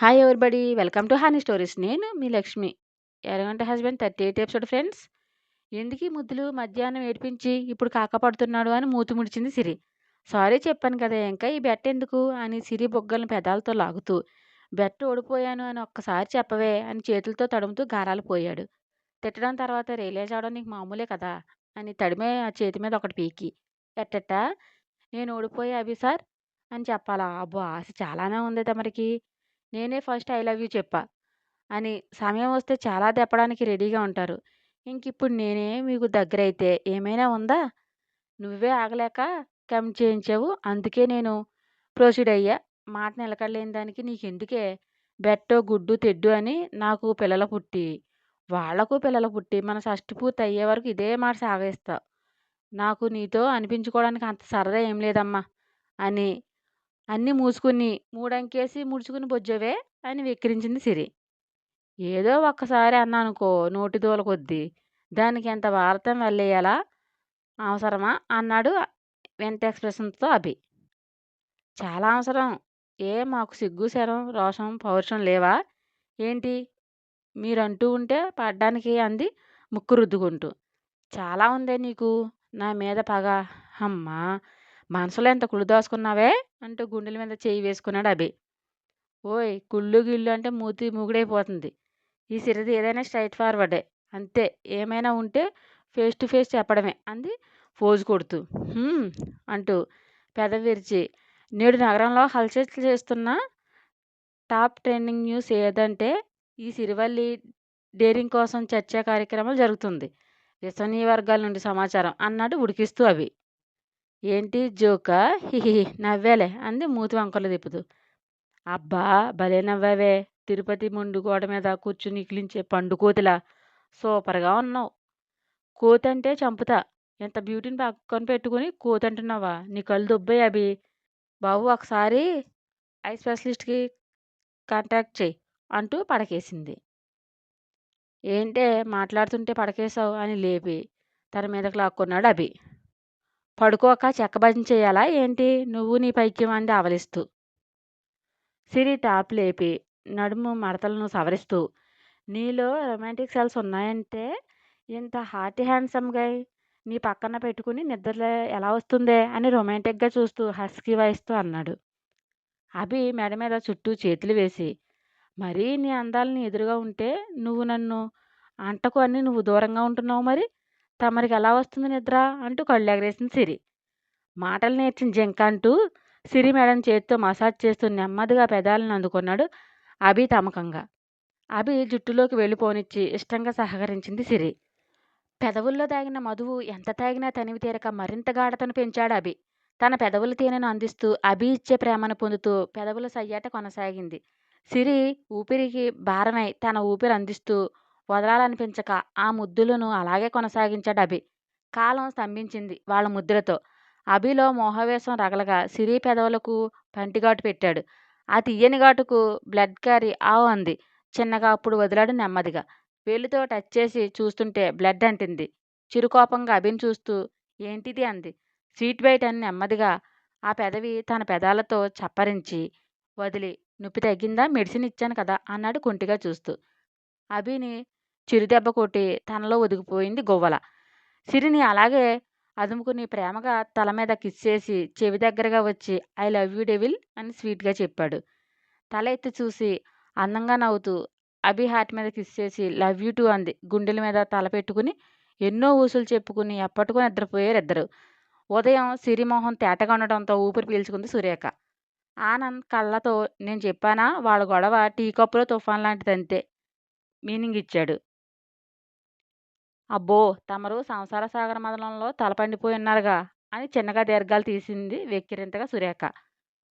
Hi everybody welcome to honey stories నేను మీ Lakshmi. ఎరగంట husband thirty eight episode friends ఎందుకు ముద్దులు మధ్యాహ్నం ఏడిపించి ఇప్పుడు కాకపడుతున్నాడు అని మూతి ముడిచింది సిరి. సారీ చెప్పాను కదా ఇంకా ఈ బెట్ట ఎందుకు? అని సిరి బొగ్గలను పెదాలతో లాగుతూ బెట్ట ఓడిపోయాను అని ఒక్కసారి చెప్పవే అని చేతులతో తడుముతూ గారాలు పోయాడు. తిట్టడం తర్వాత రియలైజ్ అవడం నీకు మామూలే కదా? అని తడిమే ఆ చేతి మీద ఒకటి పీకి. ఎట్టట నేను ఓడిపోయా అభి సార్? అని చెప్పాలా. అబ్బో ఆశ చాలానే ఉంది తమరికి. నేనే ఫస్ట్ ఐ లవ్ యూ చెప్పా. అని సమయం వస్తే చాలా తెప్పడానికి రెడీగా ఉంటారు. ఇంకిప్పుడు నేనే మీకు దగ్గరైతే ఏమైనా ఉందా? నువ్వే ఆగలేక కమ్ చేయించావు. అందుకే నేను ప్రొసీడ్ అయ్యా. మాట నిలకడలేని దానికి నీకెందుకే? బెట్టో గుడ్డు తెడ్డు అని నాకు పిల్లలు పుట్టి వాళ్ళకు పిల్లలు పుట్టి మన షష్టి పూర్తి అయ్యే వరకు ఇదే మాట సాగేస్తా నాకు నీతో అనిపించుకోవడానికి అంత సరదా ఏం లేదమ్మా. అని అన్నీ మూసుకుని మూడంకేసి ముడుచుకుని బొజ్జవే అని వెక్కిరించింది సిరి. ఏదో ఒక్కసారి అన్నానుకో నోటి దూల కొద్దీ దానికి ఎంత వార్తం వెళ్ళేయాలా? అవసరమా? అన్నాడు వెంట ఎక్స్ప్రెషన్తో అభి. చాలా అవసరం. ఏ మాకు సిగ్గు శరం రోషం పౌరుషం లేవా? ఏంటి? మీరంటూ ఉంటే పడ్డానికి అంది ముక్కు రుద్దుకుంటూ చాలా ఉందే నీకు? నా మీద పగ. అమ్మా! మనసులో ఎంత కుళ్ళు దోసుకున్నావే అంటూ గుండెల మీద చేయి వేసుకున్నాడు అభి. ఓయ్ కుళ్ళు గిళ్ళు అంటే మూతి మూగుడైపోతుంది. ఈ సిరది ఏదైనా స్ట్రైట్ ఫార్వర్డే. అంతే. ఏమైనా ఉంటే ఫేస్ టు ఫేస్ చెప్పడమే అంది ఫోజు కొడుతూ. అంటూ పెద విరిచి. నేడు నగరంలో హల్చల్ చేస్తున్న టాప్ ట్రెండింగ్ న్యూస్ ఏదంటే ఈ సిరివల్లి డేరింగ్ కోసం చర్చా కార్యక్రమాలు జరుగుతుంది. విశ్వనీయ వర్గాల నుండి సమాచారం అన్నాడు ఉడికిస్తూ అవి ఏంటి జోకా? హిహి నవ్వేలే అంది మూతి వంకలు తిప్పుతూ. అబ్బా భలే నవ్వావే. తిరుపతి ముండు గోడ మీద కూర్చుని ఇకిలించే పండు కోతిలా. సూపర్గా ఉన్నావు. కోతంటే చంపుతా. ఎంత బ్యూటీని పక్కన పెట్టుకుని కోతంటున్నావా నీ కళ్ళు దుబ్బాయి అభి. బాబు ఒకసారి ఐ స్పెషలిస్ట్కి కాంటాక్ట్ చేయి అంటూ పడకేసింది. ఏంటే మాట్లాడుతుంటే పడకేసావు అని లేపి తన మీదకి లాక్కున్నాడు అభి. పడుకోక చెక్క చేయాలా ఏంటి? నువ్వు నీ పైక్యం అంది ఆవలిస్తూ. సిరి టాప్ లేపి నడుము మడతలను సవరిస్తూ నీలో రొమాంటిక్ సెల్స్ ఉన్నాయంటే ఇంత హార్టీ హ్యాండ్సమ్గా నీ పక్కన పెట్టుకుని నిద్రలో ఎలా వస్తుందే అని రొమాంటిక్గా చూస్తూ హస్కీ వాయిస్తూ అన్నాడు. అభి మెడ మీద చుట్టూ చేతులు వేసి మరీ నీ అందాలని ఎదురుగా ఉంటే నువ్వు నన్ను అంటకు అని నువ్వు దూరంగా ఉంటున్నావు మరి? తమరికి ఎలా వస్తుంది నిద్ర? అంటూ కళ్ళు ఎగరేసింది సిరి. మాటలు నేర్చిన జింక అంటూ సిరి మేడం చేతితో మసాజ్ చేస్తూ నెమ్మదిగా పెదాలను అందుకున్నాడు అభి తమకంగా. అభి జుట్టులోకి వెళ్ళిపోనిచ్చి ఇష్టంగా సహకరించింది సిరి. పెదవుల్లో తాగిన మధువు ఎంత తాగినా తనివి తీరక మరింత గాఢతను పెంచాడు అభి. తన పెదవుల తేనెను అందిస్తూ అభి ఇచ్చే ప్రేమను పొందుతూ పెదవుల సయ్యాట కొనసాగింది. సిరి ఊపిరికి భారమై తన ఊపిరి అందిస్తూ వదలాలనిపించక ఆ ముద్దులను అలాగే కొనసాగించాడు అభి కాలం స్తంభించింది వాళ్ళ ముద్దులతో అభిలో మోహవేశం రగలగా సిరి పెదవులకు పంటిఘాటు పెట్టాడు. ఆ తీయని ఘాటుకు బ్లడ్ క్యారీ ఆవు అంది. చిన్నగా అప్పుడు వదిలాడు నెమ్మదిగా. వేలితో టచ్ చేసి చూస్తుంటే బ్లడ్ అంటింది. చిరుకోపంగా అభిని చూస్తూ ఏంటిది అంది. స్వీట్ బయట అని నెమ్మదిగా ఆ పెదవి తన పెదాలతో చప్పరించి వదిలి నొప్పి తగ్గిందా? మెడిసిన్ ఇచ్చాను కదా అన్నాడు కుంటిగా చూస్తూ. అభిని చిరుదెబ్బ కొట్టి తనలో ఒదిగిపోయింది గువ్వల. సిరిని అలాగే అదుముకుని ప్రేమగా తల మీద కిస్ చేసి చెవి దగ్గరగా వచ్చి ఐ లవ్ యూ డెవిల్ అని స్వీట్గా చెప్పాడు. తల ఎత్తి చూసి అందంగా నవ్వుతూ అభి హార్ట్ మీద కిస్ చేసి లవ్ యూ టూ అంది. గుండెల మీద తల పెట్టుకుని ఎన్నో ఊసులు చెప్పుకుని ఎప్పటికో నిద్రపోయారు ఇద్దరు ఉదయం సిరిమోహన్ తేటగా ఉండడంతో ఊపిరి పీల్చుకుంది సురేఖ. ఆనంద్ కళ్ళతో నేను చెప్పానా? వాళ్ళ గొడవ టీ కప్పులో తుఫాన్ లాంటిదంతే మీనింగ్ ఇచ్చాడు. అబ్బో! తమరు సంసార సాగర మదనంలో తలపండిపోయి ఉన్నారుగా అని చిన్నగా దీర్ఘాలు తీసింది వెక్కిరింతగా సురేఖ.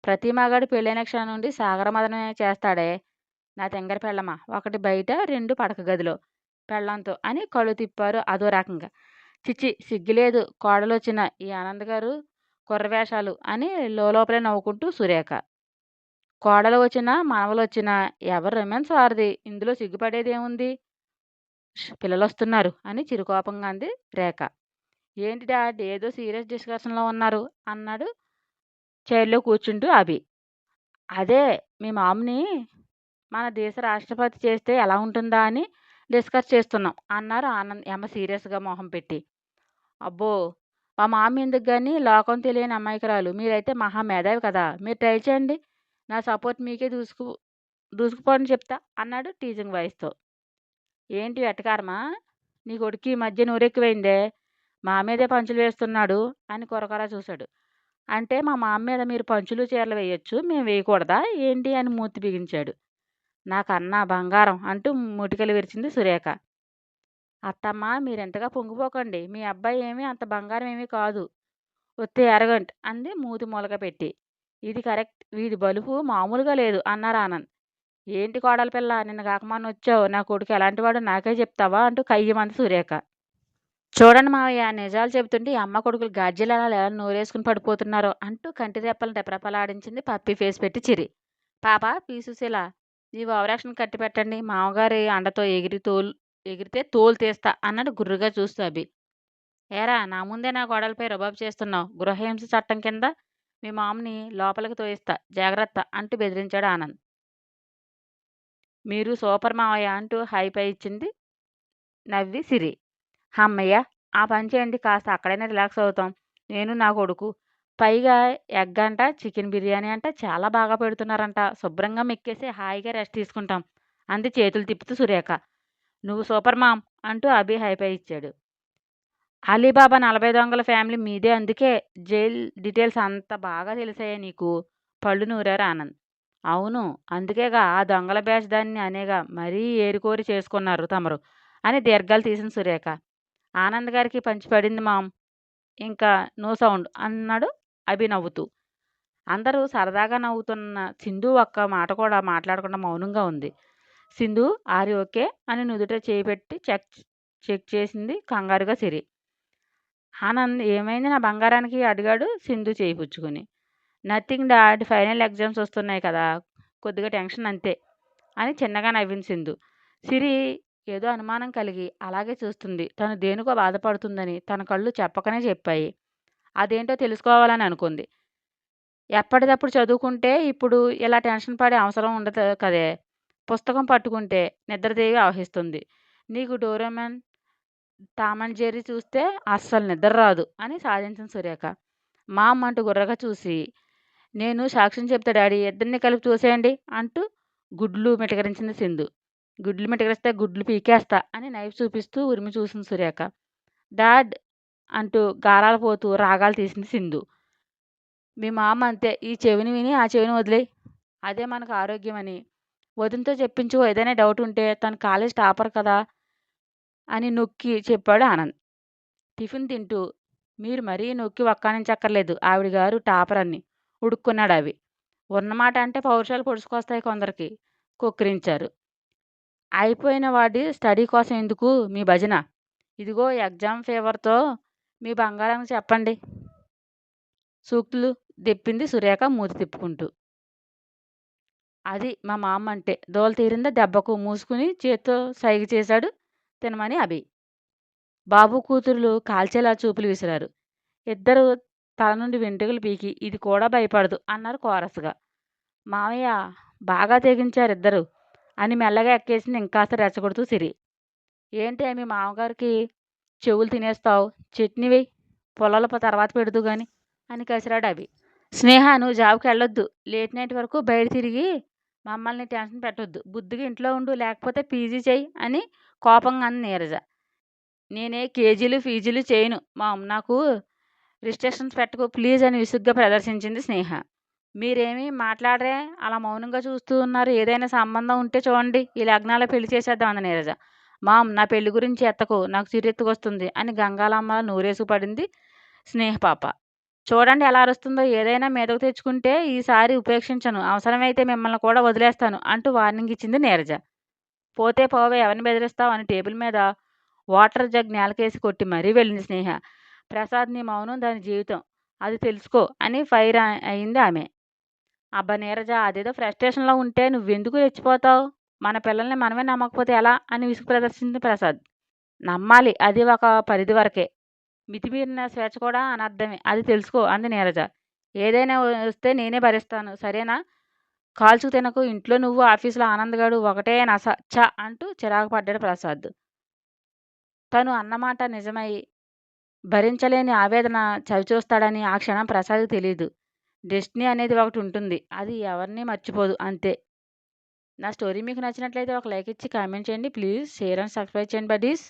ప్రతి మగాడు పెళ్ళైన క్షణం నుండి సాగర మదనమే చేస్తాడే. నా తెంగర పెళ్ళమా? ఒకటి బయట రెండు పడక గదిలో. పెళ్ళంతో అని కళ్ళు తిప్పారు అదో రకంగా. చిచ్చి సిగ్గులేదు కోడలొచ్చిన ఈ ఆనంద్ గారు కుర్రవేషాలు అని లోపలే నవ్వుకుంటూ సురేఖ. కోడలు వచ్చినా మనవలు వచ్చినా ఎవరు రొమాన్స్ వారిది? ఇందులో సిగ్గుపడేది ఏముంది పిల్లలు వస్తున్నారు అని చిరుకోపంగా అంది రేఖ. ఏంటి డాడ్ ఏదో సీరియస్ డిస్కషన్లో ఉన్నారు అన్నాడు చైర్లో కూర్చుంటూ అభి. అదే మీ మామ్ని మన దేశ రాష్ట్రపతి చేస్తే ఎలా ఉంటుందా అని డిస్కస్ చేస్తున్నాం అన్నారు ఆనంద్ ఎమ్మ సీరియస్గా మొహం పెట్టి. అబ్బో మా మామ ఎందుకు కానీ లోకం తెలియని అమాయకురాలు. మీరైతే మహా మేధావి కదా. మీరు ట్రై చేయండి. నా సపోర్ట్ మీకే దూసుకు దూసుకుపోని చెప్తా అన్నాడు టీచింగ్ వాయిస్తో. ఏంటి వెటకారమా? నీ కొడుకు ఈ మధ్య నూరెక్కువైందే. మా మీదే పంచులు వేస్తున్నాడు అని కొరకొర చూశాడు. అంటే మా మామ మీద మీరు పంచులు చీరలు వేయొచ్చు మేము వేయకూడదా? ఏంటి అని మూతి బిగించాడు. నాకన్నా బంగారం అంటూ ముటికలు విరిచింది సురేఖ. అత్తమ్మ మీరెంతగా పొంగిపోకండి. మీ అబ్బాయి ఏమీ అంత బంగారం ఏమీ కాదు. ఒత్తి అరగంట్ అంది మూతి మూలక పెట్టి. ఇది కరెక్ట్. వీడి బలుపు మామూలుగా లేదు అన్నారు ఆనంద్ ఏంటి కోడల పిల్ల? నిన్న కాకమాన వచ్చావు. నా కొడుకు ఎలాంటి వాడు నాకే చెప్తావా? అంటూ కయ్యమంది సురేఖ. చూడండి మావయ్య నిజాలు చెబుతుంటే అమ్మ కొడుకులు గాడ్జీలు అలా ఎలా నోరేసుకుని పడిపోతున్నారో అంటూ కంటి రెప్పలను రెపరెపలాడించింది పప్పి ఫేస్ పెట్టి చిరి. పాప పీసుశీల నీ ఓవరాక్షన్ కట్టి పెట్టండి. మామగారి అండతో ఎగిరి తోలు ఎగిరితే తోలు తీస్తా అన్నాడు గుర్రుగా చూస్తూ అభి. ఏరా నా ముందే నా గోడలపై రుబాబు చేస్తున్నావు. గృహహింస చట్టం కింద మీ మామని లోపలికి తోయిస్తా. జాగ్రత్త అంటూ బెదిరించాడు ఆనంద్. మీరు సూపర్ మావయ్య అంటూ హైపై ఇచ్చింది. నవ్వి సిరి. అమ్మయ్య ఆ పని చేయండి కాస్త అక్కడైనా రిలాక్స్ అవుతాం. నేను నా కొడుకు. పైగా ఎగ్ అంట చికెన్ బిర్యానీ అంట చాలా బాగా పెడుతున్నారంట. శుభ్రంగా మెక్కేసి హాయిగా రెస్ట్ తీసుకుంటాం. అంది చేతులు తిప్పుతూ సురేఖ. నువ్వు సూపర్ మామ్ అంటూ అభి హైపై ఇచ్చాడు. అలీబాబా నలభై దొంగల ఫ్యామిలీ మీదే అందుకే జైల్ డీటెయిల్స్ అంత బాగా తెలిసాయే నీకు. పళ్ళు నూరారు ఆనంద్. అవును. అందుకేగా ఆ దొంగల బ్యాచ్ దాన్ని అనేగా మరీ ఏరికోరి చేసుకున్నారు తమరు అని దీర్ఘాలు తీసిన సురేఖ. ఆనంద్ గారికి పంచిపడింది మామ్ ఇంకా నో సౌండ్ అన్నాడు అభి నవ్వుతూ అందరూ సరదాగా నవ్వుతున్న సింధు ఒక్క మాట కూడా మాట్లాడకుండా మౌనంగా ఉంది. సింధు ఆరి ఓకే? అని నుదుట చేయిపెట్టి చెక్ చెక్ చేసింది కంగారుగా సిరి. ఆనంద్ ఏమైంది నా బంగారానికి? అడిగాడు సింధు చేయిపుచ్చుకుని నథింగ్ డాడ్ ఫైనల్ ఎగ్జామ్స్ వస్తున్నాయి కదా? కొద్దిగా టెన్షన్ అంతే. అని చిన్నగా నవ్వింది సిరి ఏదో అనుమానం కలిగి అలాగే చూస్తుంది. తను దేనికో బాధపడుతుందని తన కళ్ళు చెప్పకనే చెప్పాయి. అదేంటో తెలుసుకోవాలని అనుకుంది. ఎప్పటిదప్పుడు చదువుకుంటే ఇప్పుడు ఇలా టెన్షన్ పడే అవసరం ఉండదు కదే. పుస్తకం పట్టుకుంటే నిద్రదేవి ఆవహిస్తుంది. నీకు డోరేమన్ టామ్ అండ్ జెర్రీ చూస్తే అస్సలు నిద్ర రాదు అని సాధించిన సురేఖ. మా అమ్మ అంటూ గుర్రగా చూసి నేను సాక్ష్యం చెప్తా డాడీ ఇద్దరిని కలిపి చూసేయండి అంటూ గుడ్లు మిటకరించింది సింధు. గుడ్లు మిటకరిస్తే గుడ్లు పీకేస్తా అని నైఫ్ చూపిస్తూ ఉరిమి చూసింది సురేఖ. డాడ్ అంటూ గారాలు పోతూ రాగాలు తీసింది సింధు. మీ మామ అంతే ఈ చెవిని విని ఆ చెవిని వదిలే అదే మనకు ఆరోగ్యం అని వదినతో చెప్పించు ఏదైనా డౌట్ ఉంటే తను కాలేజ్ టాపర్ కదా అని నొక్కి చెప్పాడు ఆనంద్. టిఫిన్ తింటూ మీరు మరీ నొక్కి ఒక్కానించక్కర్లేదు ఆవిడ గారు టాపర్ అని ఉడుక్కున్నాడు అవి. ఉన్నమాట అంటే పౌరుషాలు పొడుచుకొస్తాయి కొందరికి కొక్కిరించారు. అయిపోయిన వాడి స్టడీ కోసం ఎందుకు మీ భజన? ఇదిగో ఎగ్జామ్ ఫీవర్తో మీ బంగారానికి చెప్పండి. సూక్తులు తెప్పింది సురేఖ మూతి తిప్పుకుంటూ. అది మా మామ అంటే దోల తీరిందా దెబ్బకు మూసుకుని చేత్తో సైగ చేశాడు తినమని అభి. బాబు కూతురులు కాల్చేలా చూపులు విసిరారు. ఇద్దరు తల నుండి వెంట్రుకలు పీకి ఇది కూడా భయపడదు అన్నారు కోరస్గా. మామయ్య బాగా తెగించారు ఇద్దరు అని మెల్లగా ఎక్కేసింది ఇంకాస్త రెచ్చగొడుతూ సిరి. ఏంటి మీ మామగారికి చెవులు తినేస్తావు? చట్నీ వేయి పొలాల తర్వాత పెడుతూ గాని అని కసిరాడు అవి స్నేహ నువ్వు జాబ్కి వెళ్ళొద్దు. లేట్ నైట్ వరకు బయట తిరిగి మమ్మల్ని టెన్షన్ పెట్టొద్దు. బుద్ధిగా ఇంట్లో ఉండు లేకపోతే పీజీ చేయి అని కోపంగా అంది నీరజ. నేనే కేజీలు ఫీజీలు చేయను. మా నాకు రిస్ట్రిక్షన్స్ పెట్టకు ప్లీజ్ అని విసుగ్గా ప్రదర్శించింది స్నేహ. మీరేమీ మాట్లాడరే? అలా మౌనంగా చూస్తూ ఉన్నారు. ఏదైనా సంబంధం ఉంటే చూడండి. ఈ లగ్నాల పెళ్ళి చేసేద్దాం అంది నీరజ. మామ్ నా పెళ్ళి గురించి ఎత్తకు. నాకు చిరెత్తుకొస్తుంది అని గంగాలమ్మ నూరేసు పడింది స్నేహ పాప. చూడండి ఎలా అరుస్తుందో. ఏదైనా మీదకు తెచ్చుకుంటే ఈసారి ఉపేక్షించను. అవసరమైతే మిమ్మల్ని కూడా వదిలేస్తాను అంటూ వార్నింగ్ ఇచ్చింది నీరజ. పోతే పోవే ఎవరిని బెదిరిస్తావు అని టేబుల్ మీద వాటర్ జగ్ నేలకేసి కొట్టి మరీ వెళ్ళింది స్నేహ. ప్రసాద్ నీ మౌనం దాని జీవితం. అది తెలుసుకో అని ఫైర్ అయింది ఆమె. అబ్బా నీరజ అదేదో ఫ్రస్ట్రేషన్లో ఉంటే నువ్వెందుకు రెచ్చిపోతావు? మన పిల్లల్ని మనమే నమ్మకపోతే ఎలా? అని విసుగు ప్రదర్శించింది ప్రసాద్. నమ్మాలి అది ఒక పరిధి వరకే. మితిమీరిన స్వేచ్ఛ కూడా అనర్థమే. అది తెలుసుకో అంది నీరజ. ఏదైనా వస్తే నేనే భరిస్తాను సరేనా? కాల్చుకు తినకు ఇంట్లో నువ్వు ఆఫీసులో ఆనందగాడు ఒకటే నస చ అంటూ చిరాకు పడ్డాడు ప్రసాద్. తను అన్నమాట నిజమై భరించలేని ఆవేదన చవిచూస్తాడని ఆ క్షణం ప్రసాద్కి తెలియదు డెస్టినీ అనేది ఒకటి ఉంటుంది. అది ఎవరిని మర్చిపోదు. అంతే. నా స్టోరీ మీకు నచ్చినట్లయితే ఒక లైక్ ఇచ్చి కామెంట్ చేయండి. ప్లీజ్ షేర్ అండ్ సబ్స్క్రైబ్ చేయండి బడీస్.